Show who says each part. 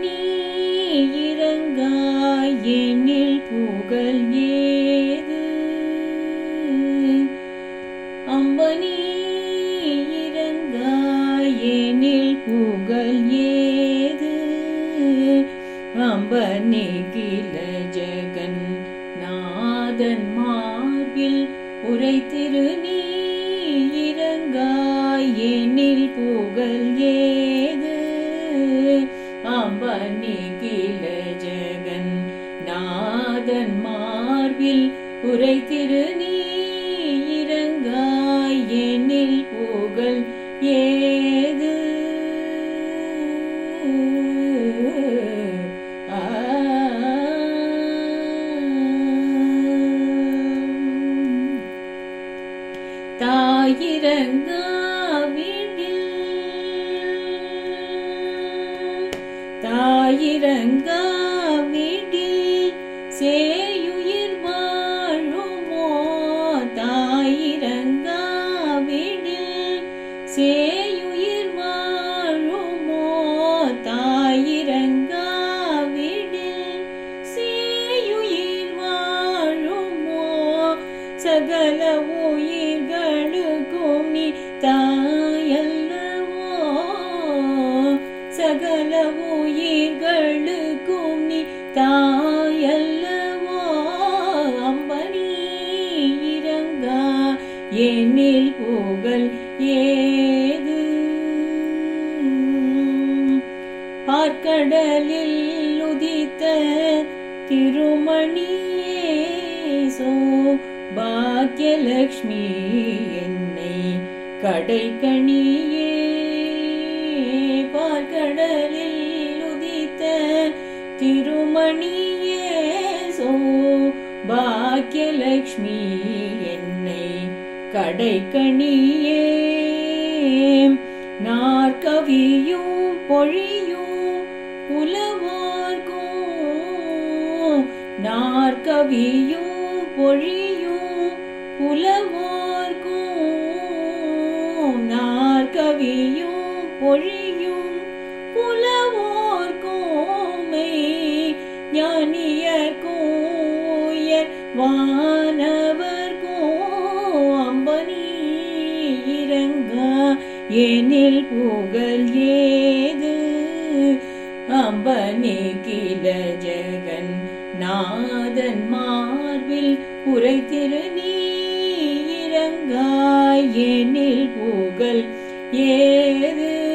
Speaker 1: நீ இறங்காய் என்னில் புகழ் ஏது? அம்பனி இறங்காய் என்னில் புகழ் ஏது? அம்பனே கில நாதன் மார்பில் நீ இறங்காய் புகழ் ஏது? நிகில கில ஜெகன் நாதன் மார்பில் உரை திரு நீ இறங்காய் என்னில் புகழ் ஏது? தாயிரங்கா தாயிரங்காவிடில் சேயுயிர் வாழுமோ? தாயிரங்காவிடில் சேயுயிர் வாழுமோ? தாயிரங்காவிடில் சேயுயிர் வாழுமோ? சகல உயிர்களுக்கும் நீ தாயல்லவோ புகழ் ஏது? பார்க்கடலில் உதித்த திருமணியேசோ பாக்யலக்ஷ்மி என்னை கடைக்கணியே. பார்க்கடலில் உதித்த திருமணியேசோ பாக்யலக்ஷ்மி என்னை கடைக்கணியே. நாற்கவியும் பொழியும் புலவார்க்கும் நாற்கவியும் பொழியும் புலவார்க்கும் நாற்கவியும் பொழியும் புலவோர்கோமை ஞானியர்கோயர் வா எனில் புகழ் ஏது? அம்பனே கில ஜெகன் நாதன் மார்பில் உரை திரு நீரங்காய் எனில் புகழ் ஏது?